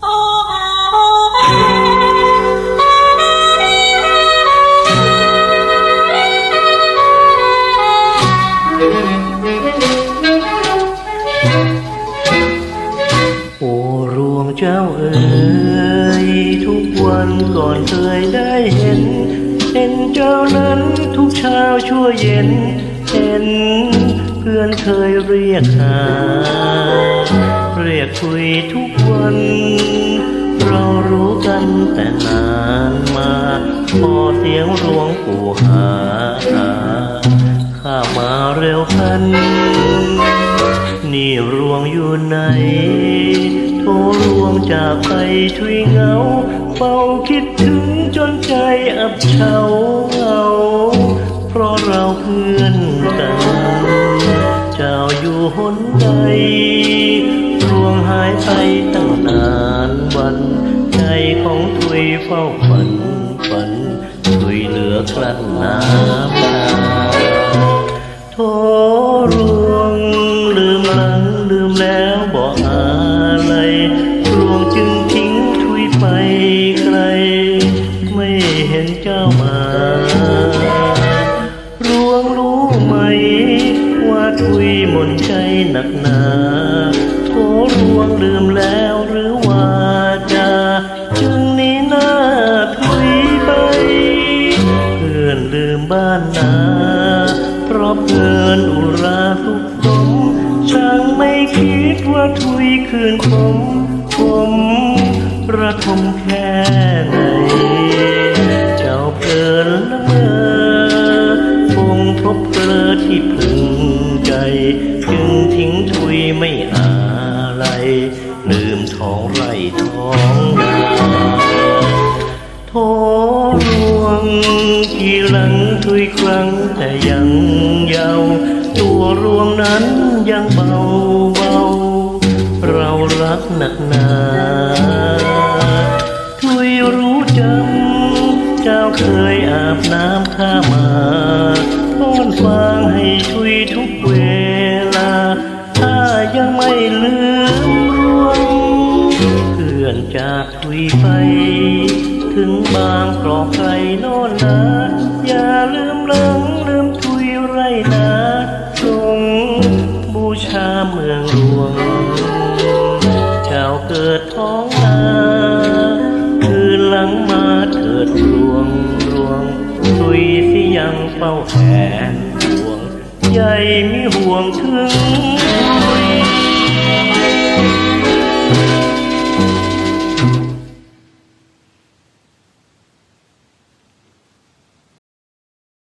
โอ้รวงเจ้าเอ๋ยทุกวันก่อนเคยได้เห็น เห็นเจ้านั้นทุกเช้าชั่วเย็น เห็นเพื่อนเคยเรียกหา เรียกคุยทุกวัน เรารู้กันแต่นานมา พอเสียงรวงปู่หาข้ามาเร็วพัน นี่รวงอยู่ไหนโทรรวงจากไปทุยเงาเฝ้าคิดถึงจนใจอับเฉาเงาเพราะเราเพื่อนกัน เจ้าอยู่หนใด วงหายไปตั้งนานวัน ใจของทุยเฝ้าฝันฝันทุยเหลือกลั้นน้ำตาโทรวงลืมหลังลืมแล้วบอกอะไรรวงจึงทิ้งทุยไปไกล ไม่เห็นเจ้ามา รวงรู้ไหม ว่าทุยหมนใจหนักหนา ราสุขสมช่างไม่คิดว่าทุยคืนผม ผมระทมแค่ไหน เจ้าเพลินละเมอคงพบเกลอที่พึงใจ จึงทิ้งทุยไม่อะไรลืมท้องไร่ท้องนาโทรวงที่หลังทุยครั้งแต่ยังเยาว์ ตัวรวงนั้นยังเบาเบา เรารักหนักหนาทุยรู้จำ เจ้าเคยอาบน้ำข้ามาป้อนฟางให้ทุยทุกเวลา ถ้ายังไม่ลืมรวงเพื่อนจากทุยไป ถึงบางกรอกไกลโน่นนาอย่าลืมหลัง เกิดท้องนาคืนหลังมาเถิดรวงรวงตุยสิยังเฝ้าแหนห่วง ใหญ่มีห่วงถึง